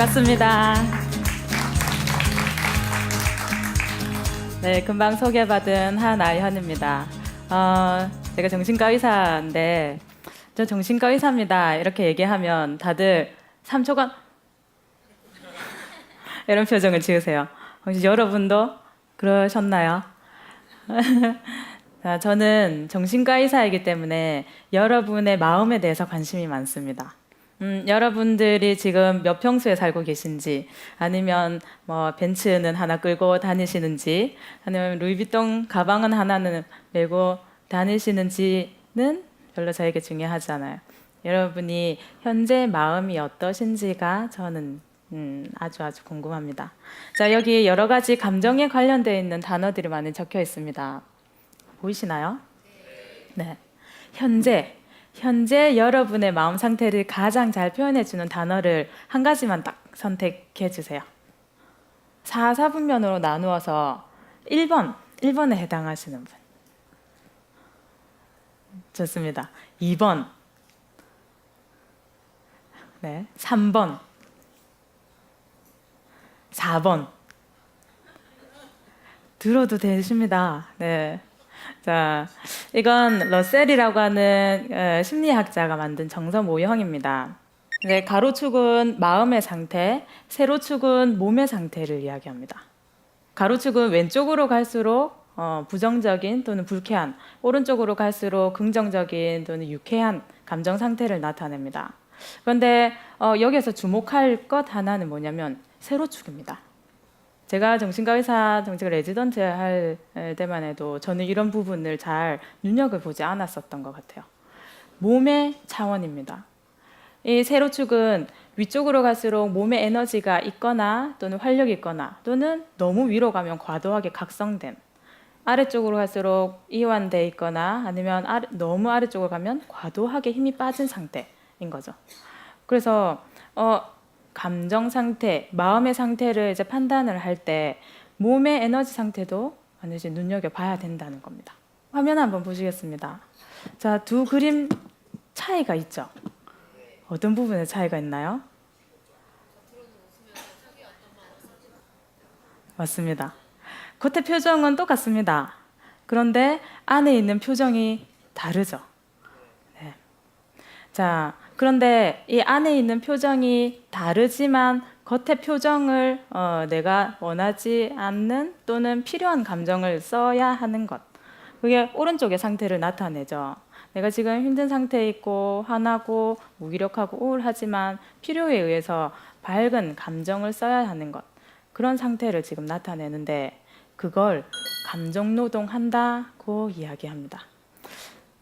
반갑습니다. 네, 금방 소개받은 한아현입니다. 어, 제가 정신과 의사인데, 저 정신과 의사입니다. 이렇게 얘기하면 다들 3초간 이런 표정을 지으세요. 혹시 여러분도 그러셨나요? 자, 저는 정신과 의사이기 때문에 여러분의 마음에 대해서 관심이 많습니다. 음, 여러분들이 지금 몇 평수에 살고 계신지, 아니면 뭐 벤츠는 하나 끌고 다니시는지, 아니면 루이비통 가방은 하나는 메고 다니시는지는 별로 저에게 중요하지 않아요. 여러분이 현재 마음이 어떠신지가 저는 음, 아주 아주 궁금합니다. 자, 여기 여러 가지 감정에 관련되어 있는 단어들이 많이 적혀 있습니다. 보이시나요? 네. 현재, 현재 여러분의 마음 상태를 가장 잘 표현해 주는 단어를 한 가지만 딱 선택해 주세요. 4, 4분면으로 나누어서 1번, 1번에 해당하시는 분. 좋습니다. 2번. 네. 3번. 4번. 들어도 되십니다. 네. 자, 이건 러셀이라고 하는 어, 심리학자가 만든 정서 모형입니다. 네, 가로축은 마음의 상태, 세로축은 몸의 상태를 이야기합니다. 가로축은 왼쪽으로 갈수록 어, 부정적인 또는 불쾌한, 오른쪽으로 갈수록 긍정적인 또는 유쾌한 감정 상태를 나타냅니다. 그런데 어, 여기서 주목할 것 하나는 뭐냐면 세로축입니다. 제가 정신과 의사 정책 레지던트 할 때만 해도 저는 이런 부분을 잘 눈여겨보지 않았었던 것 같아요. 몸의 차원입니다. 이 세로축은 위쪽으로 갈수록 몸에 에너지가 있거나 또는 활력이 있거나 또는 너무 위로 가면 과도하게 각성된 아래쪽으로 갈수록 이완돼 있거나 아니면 아래, 너무 아래쪽으로 가면 과도하게 힘이 빠진 상태인 거죠. 그래서 어, 감정 상태, 마음의 상태를 이제 판단을 할 때 몸의 에너지 상태도 반드시 눈여겨 봐야 된다는 겁니다. 화면 한번 보시겠습니다. 자, 두 그림 차이가 있죠. 어떤 부분에 차이가 있나요? 맞습니다. 겉의 표정은 똑같습니다. 그런데 안에 있는 표정이 다르죠. 네. 자, 그런데 이 안에 있는 표정이 다르지만 겉의 표정을 어, 내가 원하지 않는 또는 필요한 감정을 써야 하는 것. 그게 오른쪽의 상태를 나타내죠. 내가 지금 힘든 상태에 있고 화나고 무기력하고 우울하지만 필요에 의해서 밝은 감정을 써야 하는 것. 그런 상태를 지금 나타내는데 그걸 감정 노동한다고 이야기합니다.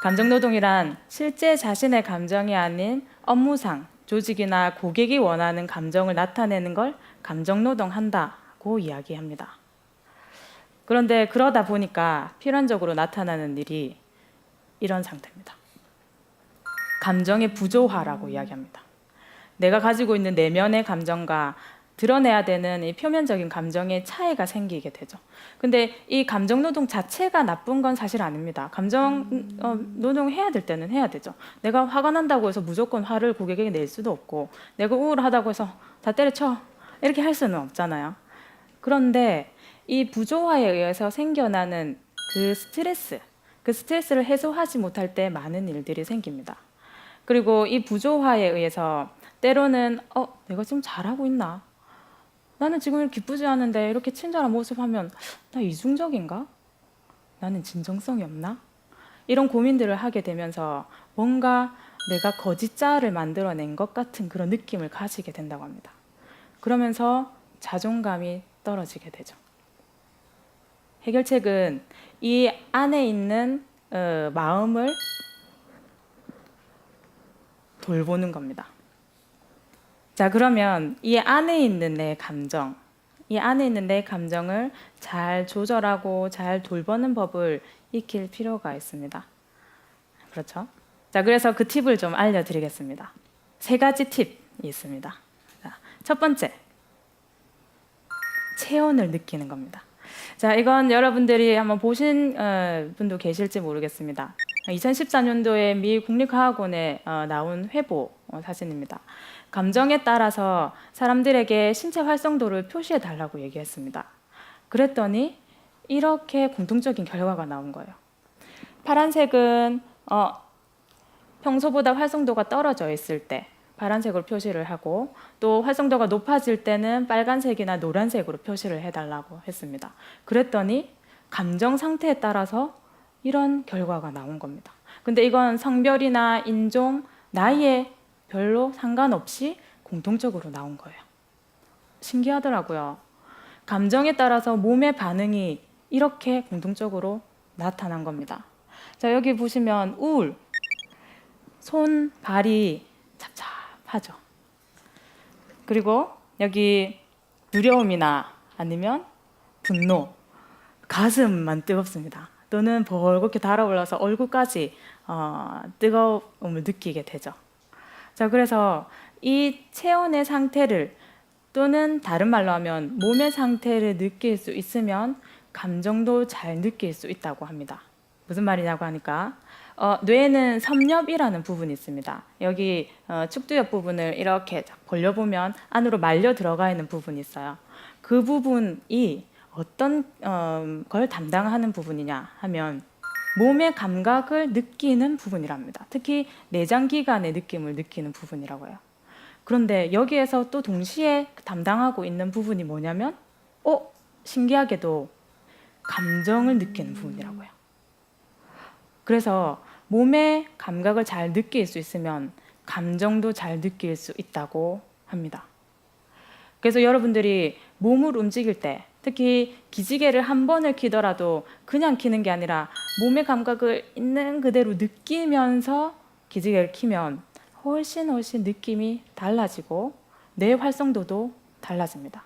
감정 노동이란 실제 자신의 감정이 아닌 업무상 조직이나 고객이 원하는 감정을 나타내는 걸 감정 노동한다고 이야기합니다. 그런데 그러다 보니까 필연적으로 나타나는 일이 이런 상태입니다. 감정의 부조화라고 이야기합니다. 내가 가지고 있는 내면의 감정과 드러내야 되는 이 표면적인 감정의 차이가 생기게 되죠. 근데 이 감정 노동 자체가 나쁜 건 사실 아닙니다. 감정 어, 노동 해야 될 때는 해야 되죠. 내가 화가 난다고 해서 무조건 화를 고객에게 낼 수도 없고, 내가 우울하다고 해서 다 때려쳐 이렇게 할 수는 없잖아요. 그런데 이 부조화에 의해서 생겨나는 그 스트레스, 그 스트레스를 해소하지 못할 때 많은 일들이 생깁니다. 그리고 이 부조화에 의해서 때로는 어 내가 지금 잘하고 있나 나는 지금 기쁘지 않은데 이렇게 친절한 모습하면 나 이중적인가? 나는 진정성이 없나? 이런 고민들을 하게 되면서 뭔가 내가 거짓자를 만들어낸 것 같은 그런 느낌을 가지게 된다고 합니다. 그러면서 자존감이 떨어지게 되죠. 해결책은 이 안에 있는 어, 마음을 돌보는 겁니다. 자, 그러면 이 안에 있는 내 감정, 이 안에 있는 내 감정을 잘 조절하고 잘 돌보는 법을 익힐 필요가 있습니다. 그렇죠? 자, 그래서 그 팁을 좀 알려드리겠습니다. 세 가지 팁이 있습니다. 자, 첫 번째, 체온을 느끼는 겁니다. 자, 이건 여러분들이 한번 보신 어, 분도 계실지 모르겠습니다. 2014년도에 미 국립과학원에 어, 나온 회보 어, 사진입니다. 감정에 따라서 사람들에게 신체 활성도를 표시해 달라고 얘기했습니다. 그랬더니 이렇게 공통적인 결과가 나온 거예요. 파란색은 어, 평소보다 활성도가 떨어져 있을 때 파란색으로 표시를 하고 또 활성도가 높아질 때는 빨간색이나 노란색으로 표시를 해달라고 했습니다. 그랬더니 감정 상태에 따라서 이런 결과가 나온 겁니다. 근데 이건 성별이나 인종, 나이에 별로 상관없이 공통적으로 나온 거예요. 신기하더라고요. 감정에 따라서 몸의 반응이 이렇게 공통적으로 나타난 겁니다. 자, 여기 보시면 우울, 손, 발이 찹찹하죠. 그리고 여기 두려움이나 아니면 분노, 가슴만 뜨겁습니다. 또는 벌겋게 달아올라서 얼굴까지 어, 뜨거움을 느끼게 되죠. 자, 그래서 이 체온의 상태를 또는 다른 말로 하면 몸의 상태를 느낄 수 있으면 감정도 잘 느낄 수 있다고 합니다. 무슨 말이냐고 하니까 어, 뇌에는 섬엽이라는 부분이 있습니다. 여기 어, 축두엽 부분을 이렇게 벌려보면 안으로 말려 들어가 있는 부분이 있어요. 그 부분이 어떤 어, 걸 담당하는 부분이냐 하면 몸의 감각을 느끼는 부분이랍니다. 특히 내장 기관의 느낌을 느끼는 부분이라고 해요. 그런데 여기에서 또 동시에 담당하고 있는 부분이 뭐냐면, 어 신기하게도 감정을 느끼는 부분이라고 해요. 그래서 몸의 감각을 잘 느낄 수 있으면 감정도 잘 느낄 수 있다고 합니다. 그래서 여러분들이 몸을 움직일 때 특히 기지개를 한 번을 키더라도 그냥 키는 게 아니라 몸의 감각을 있는 그대로 느끼면서 기지개를 키면 훨씬 훨씬 느낌이 달라지고 뇌 활성도도 달라집니다.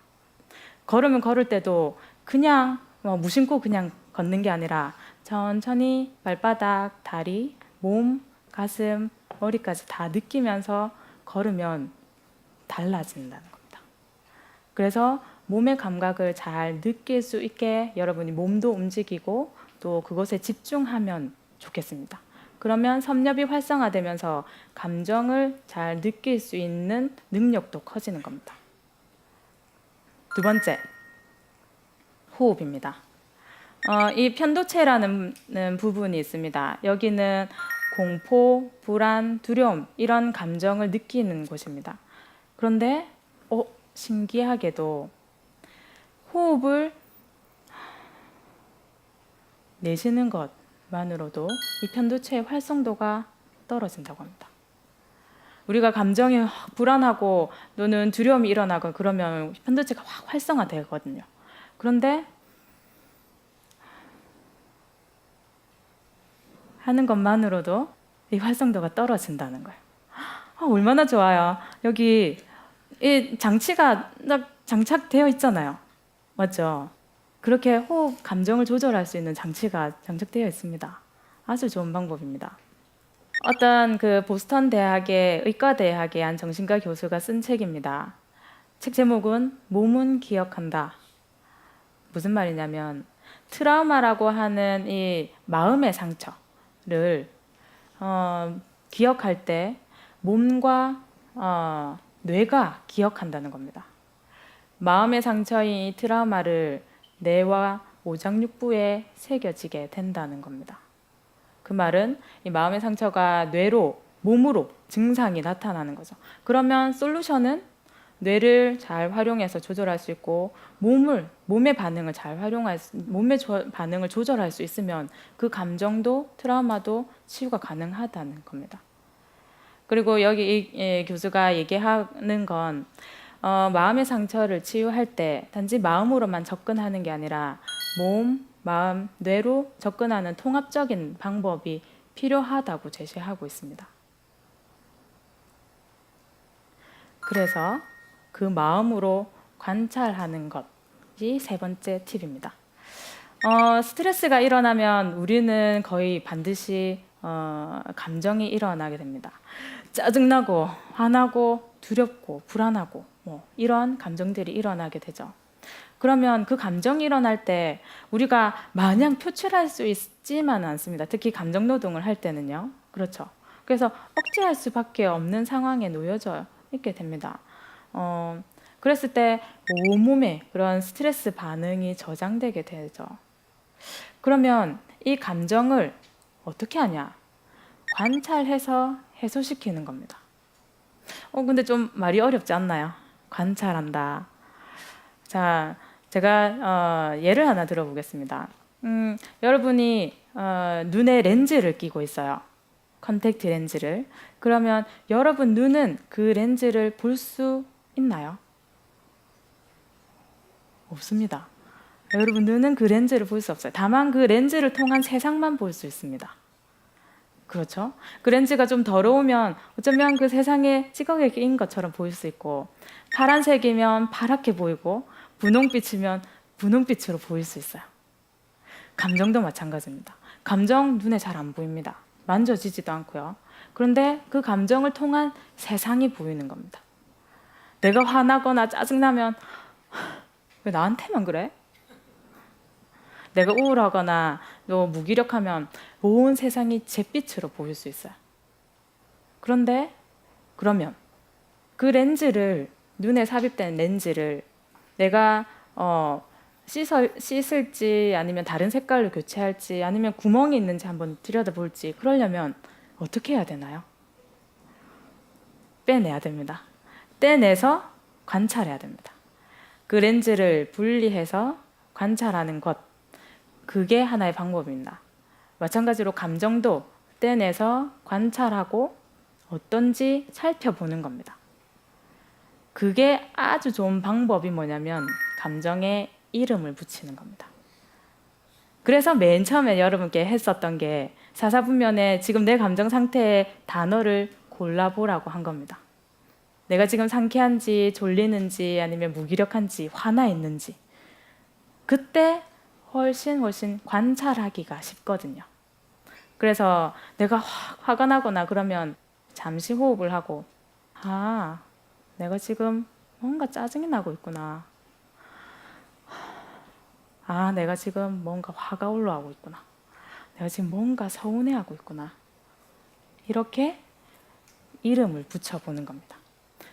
걸으면 걸을 때도 그냥 뭐 무심코 그냥 걷는 게 아니라 천천히 발바닥, 다리, 몸, 가슴, 머리까지 다 느끼면서 걸으면 달라진다는 겁니다. 그래서 몸의 감각을 잘 느낄 수 있게 여러분이 몸도 움직이고 또 그것에 집중하면 좋겠습니다. 그러면 섬엽이 활성화되면서 감정을 잘 느낄 수 있는 능력도 커지는 겁니다. 두 번째, 호흡입니다. 어, 이 편도체라는 부분이 있습니다. 여기는 공포, 불안, 두려움 이런 감정을 느끼는 곳입니다. 그런데 어, 신기하게도 호흡을 내쉬는 것만으로도 이 편도체의 활성도가 떨어진다고 합니다. 우리가 감정이 불안하고 또는 두려움이 일어나고 그러면 편도체가 확 활성화되거든요. 그런데 하는 것만으로도 이 활성도가 떨어진다는 거예요. 아, 얼마나 좋아요. 여기 이 장치가 딱 장착되어 있잖아요. 맞죠? 그렇게 호흡 감정을 조절할 수 있는 장치가 장착되어 있습니다. 아주 좋은 방법입니다. 어떤 그 보스턴 대학의 의과 대학의 한 정신과 교수가 쓴 책입니다. 책 제목은 몸은 기억한다. 무슨 말이냐면 트라우마라고 하는 이 마음의 상처를 어, 기억할 때 몸과 어, 뇌가 기억한다는 겁니다. 마음의 상처인 이 트라우마를 뇌와 오장육부에 새겨지게 된다는 겁니다. 그 말은 이 마음의 상처가 뇌로 몸으로 증상이 나타나는 거죠. 그러면 솔루션은 뇌를 잘 활용해서 조절할 수 있고 몸을 몸의 반응을 잘 활용할 수, 몸의 조, 반응을 조절할 수 있으면 그 감정도 트라우마도 치유가 가능하다는 겁니다. 그리고 여기 이, 이 교수가 얘기하는 건 어, 마음의 상처를 치유할 때 단지 마음으로만 접근하는 게 아니라 몸, 마음, 뇌로 접근하는 통합적인 방법이 필요하다고 제시하고 있습니다. 그래서 그 마음으로 관찰하는 것이 세 번째 팁입니다. 어, 스트레스가 일어나면 우리는 거의 반드시 어, 감정이 일어나게 됩니다. 짜증나고 화나고 두렵고 불안하고 뭐 이런 감정들이 일어나게 되죠. 그러면 그 감정이 일어날 때 우리가 마냥 표출할 수 있지만은 않습니다. 특히 감정 노동을 할 때는요. 그렇죠. 그래서 억제할 수밖에 없는 상황에 놓여져 있게 됩니다. 어, 그랬을 때 온몸에 그런 스트레스 반응이 저장되게 되죠. 그러면 이 감정을 어떻게 하냐? 관찰해서 해소시키는 겁니다. 어, 근데 좀 말이 어렵지 않나요? 관찰한다. 자, 제가 어, 예를 하나 들어보겠습니다. 음, 여러분이 어, 눈에 렌즈를 끼고 있어요. 컨택트 렌즈를. 그러면 여러분 눈은 그 렌즈를 볼 수 있나요? 없습니다. 여러분 눈은 그 렌즈를 볼 수 없어요. 다만 그 렌즈를 통한 세상만 볼 수 있습니다. 그렇죠? 그 렌즈가 좀 더러우면 어쩌면 그 세상에 찌꺼기에 끼인 것처럼 보일 수 있고 파란색이면 파랗게 보이고 분홍빛이면 분홍빛으로 보일 수 있어요. 감정도 마찬가지입니다. 감정 눈에 잘 안 보입니다. 만져지지도 않고요. 그런데 그 감정을 통한 세상이 보이는 겁니다. 내가 화나거나 짜증나면 왜 나한테만 그래? 내가 우울하거나 또 무기력하면 온 세상이 잿빛으로 보일 수 있어요. 그런데 그러면 그 렌즈를 눈에 삽입된 렌즈를 내가 어, 씻어, 씻을지 아니면 다른 색깔로 교체할지 아니면 구멍이 있는지 한번 들여다볼지 그러려면 어떻게 해야 되나요? 빼내야 됩니다. 떼내서 관찰해야 됩니다. 그 렌즈를 분리해서 관찰하는 것 그게 하나의 방법입니다. 마찬가지로 감정도 떼내서 관찰하고 어떤지 살펴보는 겁니다. 그게 아주 좋은 방법이 뭐냐면 감정에 이름을 붙이는 겁니다. 그래서 맨 처음에 여러분께 했었던 게 사사분면에 지금 내 감정 상태의 단어를 골라보라고 한 겁니다. 내가 지금 상쾌한지 졸리는지 아니면 무기력한지 화나 있는지 그때 훨씬 훨씬 관찰하기가 쉽거든요. 그래서 내가 화, 화가 나거나 그러면 잠시 호흡을 하고 아 내가 지금 뭔가 짜증이 나고 있구나. 아 내가 지금 뭔가 화가 올라오고 있구나. 내가 지금 뭔가 서운해하고 있구나. 이렇게 이름을 붙여보는 겁니다.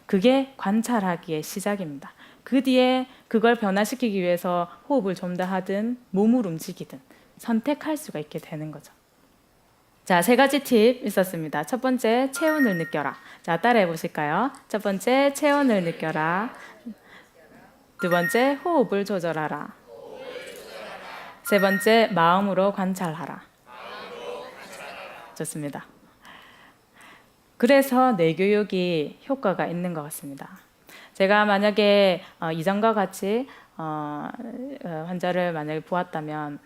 그게 관찰하기의 시작입니다. 그 뒤에 그걸 변화시키기 위해서 호흡을 좀 더 하든 몸을 움직이든 선택할 수가 있게 되는 거죠. 자, 세 가지 팁 있었습니다. 첫 번째, 체온을 느껴라. 자, 따라해 보실까요? 첫 번째, 체온을 느껴라. 두 번째, 호흡을 조절하라. 세 번째, 마음으로 관찰하라. 좋습니다. 그래서 뇌교육이 효과가 있는 것 같습니다. 제가 만약에 어, 이전과 같이 어, 어, 환자를 만약에 보았다면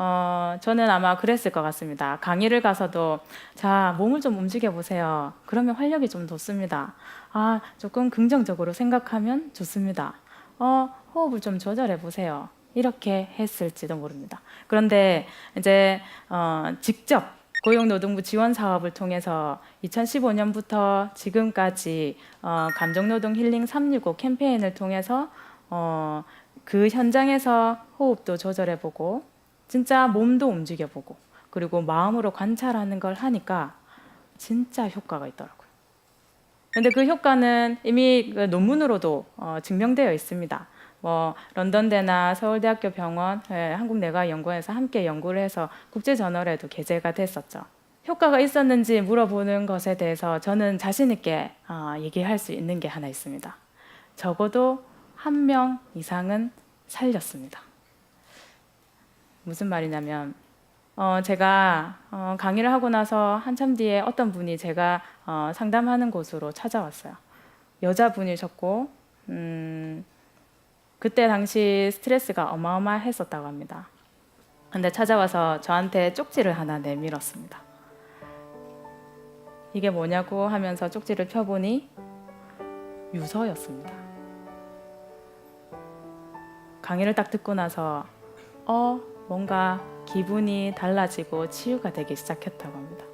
어, 저는 아마 그랬을 것 같습니다. 강의를 가서도 자 몸을 좀 움직여 보세요. 그러면 활력이 좀 돋습니다. 아 조금 긍정적으로 생각하면 좋습니다. 어, 호흡을 좀 조절해 보세요. 이렇게 했을지도 모릅니다. 그런데 이제 어, 직접 고용노동부 지원 사업을 통해서 2015년부터 지금까지 어, 감정노동 힐링 365 캠페인을 통해서 어, 그 현장에서 호흡도 조절해보고 진짜 몸도 움직여보고 그리고 마음으로 관찰하는 걸 하니까 진짜 효과가 있더라고요. 근데 그 효과는 이미 그 논문으로도 어, 증명되어 있습니다. 뭐 런던대나 서울대학교 병원, 예, 한국내과연구원에서 함께 연구를 해서 국제 저널에도 게재가 됐었죠. 효과가 있었는지 물어보는 것에 대해서 저는 자신 있게 어, 얘기할 수 있는 게 하나 있습니다. 적어도 한 명 이상은 살렸습니다. 무슨 말이냐면 어, 제가 어, 강의를 하고 나서 한참 뒤에 어떤 분이 제가 어, 상담하는 곳으로 찾아왔어요. 여자분이셨고 음, 그때 당시 스트레스가 어마어마했었다고 합니다. 근데 찾아와서 저한테 쪽지를 하나 내밀었습니다. 이게 뭐냐고 하면서 쪽지를 펴보니 유서였습니다. 강의를 딱 듣고 나서 어 뭔가 기분이 달라지고 치유가 되기 시작했다고 합니다.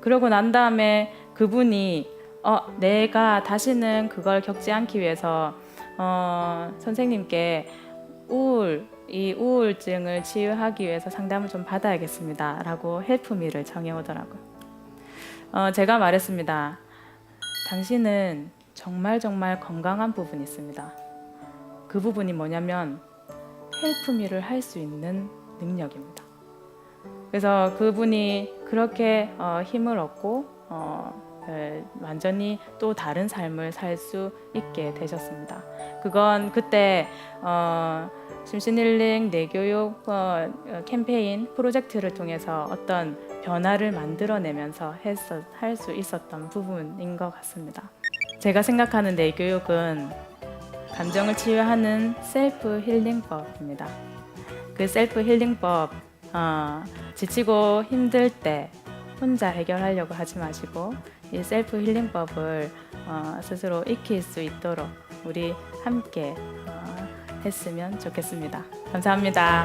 그러고 난 다음에 그분이 어 내가 다시는 그걸 겪지 않기 위해서 어, 선생님께 우울 이 우울증을 치유하기 위해서 상담을 좀 받아야겠습니다 라고 헬프미를 정해 오더라고요. 어, 제가 말했습니다. 당신은 정말 정말 건강한 부분이 있습니다. 그 부분이 뭐냐면 헬프미를 할 수 있는 능력입니다. 그래서 그분이 그렇게 어, 힘을 얻고 어, 에, 완전히 또 다른 삶을 살 수 있게 되셨습니다. 그건 그때 어, 심신힐링 내교육 어, 어, 캠페인 프로젝트를 통해서 어떤 변화를 만들어내면서 할 수 있었던 부분인 것 같습니다. 제가 생각하는 내교육은 감정을 치유하는 셀프 힐링법입니다. 그 셀프 힐링법 어, 지치고 힘들 때 혼자 해결하려고 하지 마시고 이 셀프 힐링법을 어, 스스로 익힐 수 있도록 우리 함께 어, 했으면 좋겠습니다. 감사합니다.